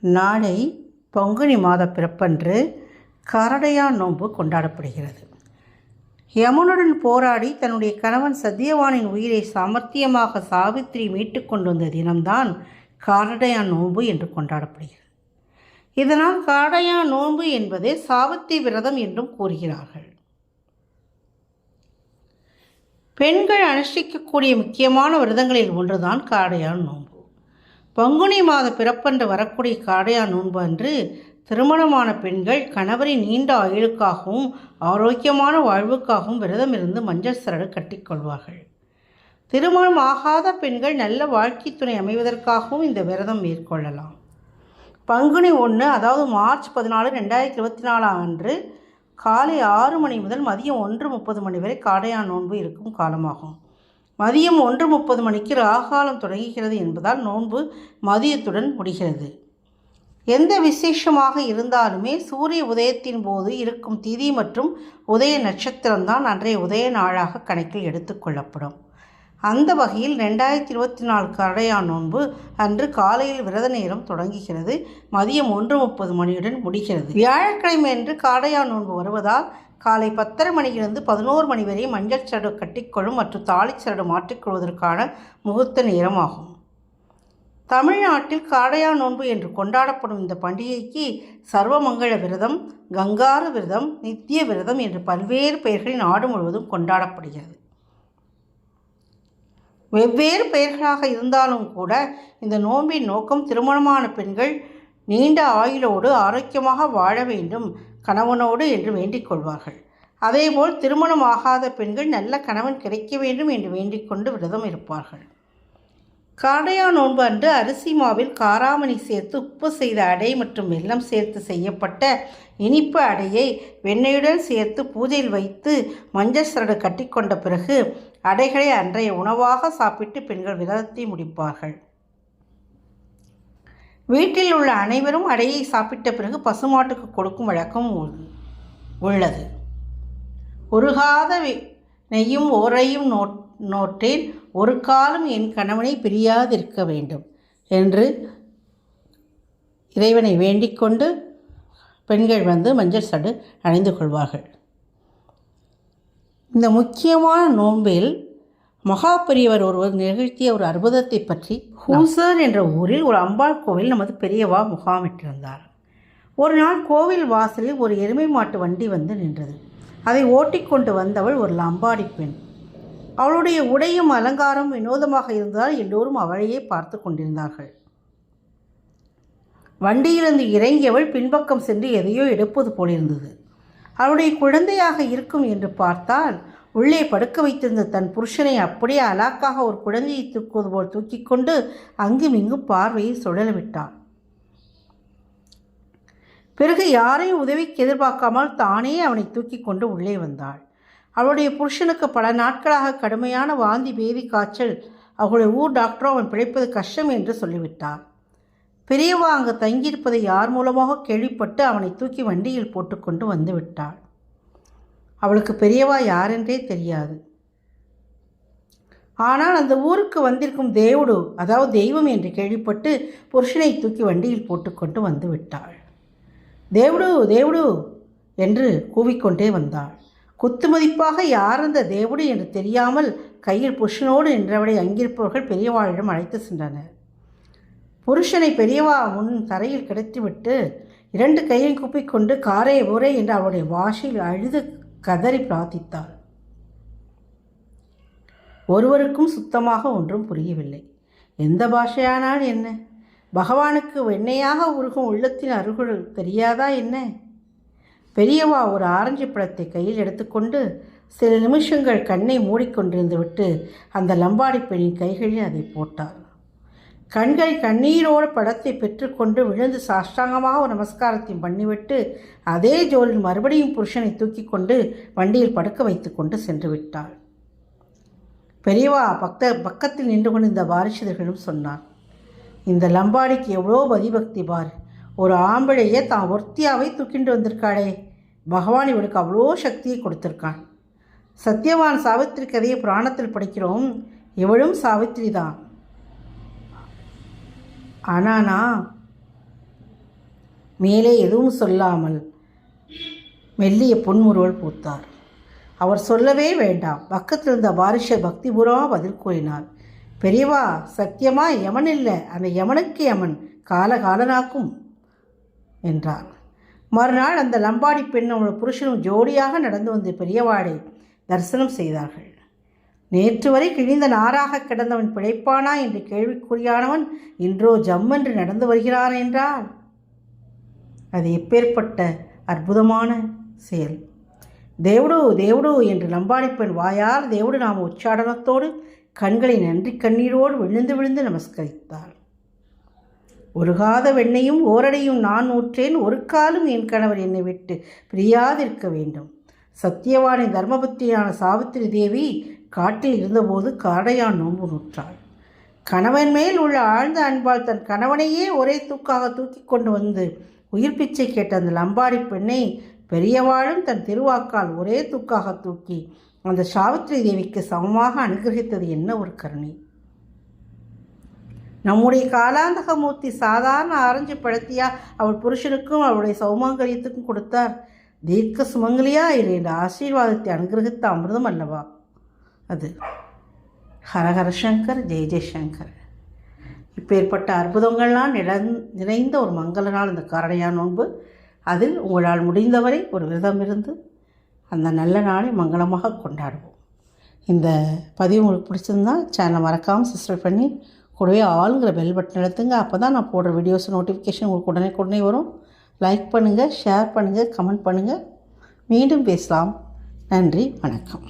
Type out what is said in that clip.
நாளை பங்குனி மாத பிறப்பன்று கரடையா நோன்பு கொண்டாடப்படுகிறது. யமுனுடன் போராடி தன்னுடைய கணவன் சத்தியவானின் உயிரை சாமர்த்தியமாக சாவித்திரி மீட்டு கொண்டு வந்த தினம்தான் காரடையா நோன்பு என்று கொண்டாடப்படுகிறது. இதனால் காரடையா நோன்பு என்பது சாவித்திரி விரதம் என்றும் கூறுகிறார்கள். பெண்கள் அனுஷ்டிக்கக்கூடிய முக்கியமான விரதங்களில் ஒன்றுதான் காடையான் நோன்பு. பங்குனி மாத பிறப்பன்று வரக்கூடிய காடையான் நோன்பு அன்று திருமணமான பெண்கள் கணவரின் நீண்ட ஆயுளுக்காகவும் ஆரோக்கியமான வாழ்வுக்காகவும் விரதம் இருந்து மஞ்சள் சரடு கட்டிக்கொள்வார்கள் திருமணம் ஆகாத பெண்கள் நல்ல வாழ்க்கை துணை அமைவதற்காகவும் இந்த விரதம் மேற்கொள்ளலாம். பங்குனி ஒன்று அதாவது மார்ச் பதினாலு ரெண்டாயிரத்தி இருபத்தி நாலாம் அன்று காலை ஆறு மணி முதல் மதியம் ஒன்று முப்பது மணி வரை காடையான் நோன்பு இருக்கும் காலமாகும். மதியம் ஒன்று முப்பது மணிக்கு ராகாலம் தொடங்குகிறது என்பதால் நோன்பு மதியத்துடன் முடிகிறது. எந்த விசேஷமாக இருந்தாலுமே சூரிய உதயத்தின் போது இருக்கும் திதி மற்றும் உதய நட்சத்திரம்தான் அன்றைய உதய நாளாக கணக்கில் எடுத்துக்கொள்ளப்படும் அந்த வகையில் ரெண்டாயிரத்தி இருபத்தி நாலு கடையான் நோன்பு அன்று காலையில் விரத நேரம் தொடங்குகிறது. மதியம் ஒன்று முப்பது மணியுடன் முடிகிறது. வியாழக்கிழமை அன்று காடையான் நோன்பு வருவதால் காலை பத்தரை மணியிலிருந்து பதினோரு மணி வரை மஞ்சள் சரடு கட்டிக்கொள்ளும் மற்றும் தாலிச் சரடு மாற்றிக்கொள்வதற்கான முகூர்த்த நேரமாகும். தமிழ்நாட்டில் காடையா நோன்பு என்று கொண்டாடப்படும் இந்த பண்டிகைக்கு சர்வமங்கள விரதம் கங்கார விரதம் நித்திய விரதம் என்று பல்வேறு பெயர்களில் நாடு முழுவதும் கொண்டாடப்படுகிறது. வெவ்வேறு பெயர்களாக இருந்தாலும் கூட இந்த நோன்பின் நோக்கம் திருமணமான பெண்கள் நீண்ட ஆயுளோடு ஆரோக்கியமாக வாழ வேண்டும் கணவனோடு என்று வேண்டிக் கொள்வார்கள். அதேபோல் திருமணம் ஆகாத பெண்கள் நல்ல கணவன் கிடைக்க வேண்டும் என்று வேண்டிக் கொண்டு விரதம் இருப்பார்கள். காடையா நோன்பு அன்று அரிசி மாவில் காராமணி சேர்த்து உப்பு செய்த அடை மற்றும் வெல்லம் சேர்த்து செய்யப்பட்ட இனிப்பு அடையை வெண்ணெயுடன் சேர்த்து பூஜையில் வைத்து மஞ்சள் சரடு கட்டிக்கொண்ட பிறகு அடைகளை அன்றைய உணவாக சாப்பிட்டு பெண்கள் விரதத்தை முடிப்பார்கள். வீட்டில் உள்ள அனைவரும் அடையை சாப்பிட்ட பிறகு பசுமாட்டுக்கு கொடுக்கும் வழக்கம் உள்ளது. உருகாத நெய்யும் ஓரையும் நோ நோட்டேன் ஒரு காலம் என் கணவனை பிரியாதிருக்க வேண்டும் என்று இறைவனை வேண்டிக் கொண்டு பெண்கள் வந்து மஞ்சள் சடு அணிந்து கொள்வார்கள். இந்த முக்கியமான நோன்பில் மகாபெரியவர் ஒருவர் நிகழ்த்திய ஒரு அற்புதத்தை பற்றி ஹூசர் என்ற ஊரில் ஒரு அம்பாள் கோவில் நமது பெரியவா முகாமிட்டிருந்தார். ஒரு நாள் கோவில் வாசலில் ஒரு எருமை மாட்டு வண்டி வந்து நின்றது. அதை ஓட்டிக்கொண்டு வந்தவள் ஒரு லம்பாடி பெண். அவளுடைய உடையும் அலங்காரம் வினோதமாக இருந்ததால் எல்லோரும் அவளையே பார்த்து கொண்டிருந்தார்கள். வண்டியிலிருந்து இறங்கியவள் பின்பக்கம் சென்று எதையோ எடுப்பது போலிருந்தது. அவளுடைய குழந்தையாக இருக்கும் என்று பார்த்தால் உள்ளே படுக்க வைத்திருந்த தன் புருஷனை அப்படியே அலாக்காக ஒரு குழந்தையை தூக்குவது போல் தூக்கிக் கொண்டு அங்கும் இங்கும் பார்வையை சுழலவிட்டான் பிறகு யாரையும் உதவிக்கு எதிர்பார்க்காமல் தானே அவனை தூக்கி கொண்டு உள்ளே வந்தாள். அவளுடைய புருஷனுக்கு பல நாட்களாக கடுமையான வாந்தி பேதி காய்ச்சல் அவளுடைய ஊர் டாக்டரோ அவன் பிழைப்பது கஷ்டம் என்று சொல்லிவிட்டார் பெரியவா அங்கு தங்கியிருப்பதை யார் மூலமாக கேள்விப்பட்டு அவனை தூக்கி வண்டியில் போட்டுக்கொண்டு வந்து விட்டாள். அவளுக்கு பெரியவா யாரென்றே தெரியாது. ஆனால் அந்த ஊருக்கு வந்திருக்கும் தேவுடு அதாவது தெய்வம் என்று கேள்விப்பட்டு புருஷனை தூக்கி வண்டியில் போட்டுக்கொண்டு வந்து விட்டாள். தேவுடு தேவுடு என்று கூவிக்கொண்டே வந்தாள். குத்துமதிப்பாக யார் அந்த தேவுடு என்று தெரியாமல் கையில் புருஷனோடு நின்றவளை அங்கிருப்பவர்கள் பெரியவாளிடம் அழைத்து சென்றனர். புருஷனை பெரியவா முன் தரையில் கிடைத்துவிட்டு இரண்டு கையில் கூப்பிக்கொண்டு காரே ஊரே என்று அவளுடைய வாஷையில் அழுது கதறி பிரார்த்தித்தாள். ஒருவருக்கும் சுத்தமாக ஒன்றும் புரியவில்லை. எந்த பாஷையானால் என்ன? பகவானுக்கு வெண்ணையாக உருகும் உள்ளத்தின் அருகுள் தெரியாதா என்ன? பெரியவா ஒரு ஆரஞ்சு பழத்தை கையில் எடுத்துக்கொண்டு சில நிமிஷங்கள் கண்ணை மூடிக்கொண்டிருந்து விட்டு அந்த லம்பாடி பெண்ணின் கைகளில் அதை போட்டார் கண்கள் கண்ணீரோடு படத்தை பெற்றுக்கொண்டு விழுந்து சாஷ்டாங்கமாக ஒரு நமஸ்காரத்தையும் பண்ணிவிட்டு அதே ஜோலில் மறுபடியும் புருஷனை தூக்கி கொண்டு வண்டியில் படுக்க வைத்து கொண்டு சென்று விட்டாள். பெரியவா பக்த பக்கத்தில் நின்று கொண்டிருந்த வாரிசுதர்களும் சொன்னார் இந்த லம்பாடிக்கு எவ்வளோ பதிபக்தி பார். ஒரு ஆம்பளையே தான் ஒர்த்தியாவை தூக்கிண்டு வந்திருக்காளே. பகவான் இவளுக்கு அவ்வளோ சக்தியை கொடுத்துருக்கான். சத்யவான் சாவித்திரி கதையை புராணத்தில் படிக்கிறோம். இவளும் சாவித்திரி தான். ஆனானா மேலே எதுவும் சொல்லாமல் மெல்லிய பொன்முறுவல் பூத்தார். அவர் சொல்லவே வேண்டாம். பக்கத்தில் இருந்த வாரிஷர் பக்திபூர்வமாக பதில் கூறினார். பெரியவா சத்தியமா யமன் இல்லை. அந்த யமனுக்கு யமன் காலகாலனாக்கும் என்றார். மறுநாள் அந்த லம்பாடி பெண் அவள் புருஷனும் ஜோடியாக நடந்து வந்து பெரியவாளை தரிசனம் செய்தார்கள். நேற்று வரை கிழிந்த நாராக கிடந்தவன் பிழைப்பானா என்று கேள்விக்குறியானவன் இன்றோ ஜம்மென்று நடந்து வருகிறான் என்றால் அது எப்பேற்பட்ட அற்புதமான செயல். தேவுடு தேவுடு என்று லம்பாடி வாயால் தேவுடு நாம் உச்சாடனத்தோடு கண்களை நன்றி கண்ணீரோடு விழுந்து விழுந்து நமஸ்கரித்தாள். ஒருகாத வெண்ணையும் ஓரடையும் நான் ஊற்றேன் ஒரு காலும் என் கணவர் என்னை விட்டு பிரியாதிருக்க வேண்டும். சத்தியவானின் தர்மபுத்தியான சாவித்திரி தேவி காட்டில் இருந்தபோது காடையான் நோன்பு நூற்றாள் கணவன் மேல் உள்ள ஆழ்ந்த அன்பால் தன் கணவனையே ஒரே தூக்காக தூக்கி கொண்டு வந்து உயிர் பிச்சை கேட்ட அந்த லம்பாடி பெண்ணை பெரியவாளும் தன் திருவாக்கால் ஒரே தூக்காக தூக்கி அந்த சாவித்திரி தேவிக்கு சமமாக அனுகிரகித்தது என்ன ஒரு கருணை. நம்முடைய காலாந்தகமூர்த்தி சாதாரண ஆரஞ்சு பழத்தியா? அவள் புருஷனுக்கும் அவளுடைய சௌமாங்கரியத்துக்கும் கொடுத்தார். தீர்க்க சுமங்கலியா? இரு என்ற ஆசீர்வாதத்தை அனுகிரகித்த அமிர்தம் அல்லவா? அது. ஹரஹர சங்கர் ஜெய ஜெயசங்கர் இப்பேற்பட்ட அற்புதங்கள்லாம் நிறந் நிறைந்த ஒரு மங்கள நாள் இந்த காரணையா நோன்பு அதில் உங்களால் முடிந்தவரை ஒரு விரதம் இருந்து அந்த நல்ல நாளை மங்களமாக கொண்டாடுவோம். இந்த பதிவு உங்களுக்கு பிடிச்சிருந்தா சேனலை மறக்காமல் சப்ஸ்கிரைப் பண்ணி கூடவே ஆளுங்கிற பெல் பட்டன் அழுத்துங்க அப்போ தான் நான் போடுற வீடியோஸ் நோட்டிஃபிகேஷன் உங்களுக்கு உடனே உடனே வரும். லைக் பண்ணுங்கள் ஷேர் பண்ணுங்கள் கமெண்ட் பண்ணுங்கள் மீண்டும் பேசலாம். நன்றி வணக்கம்.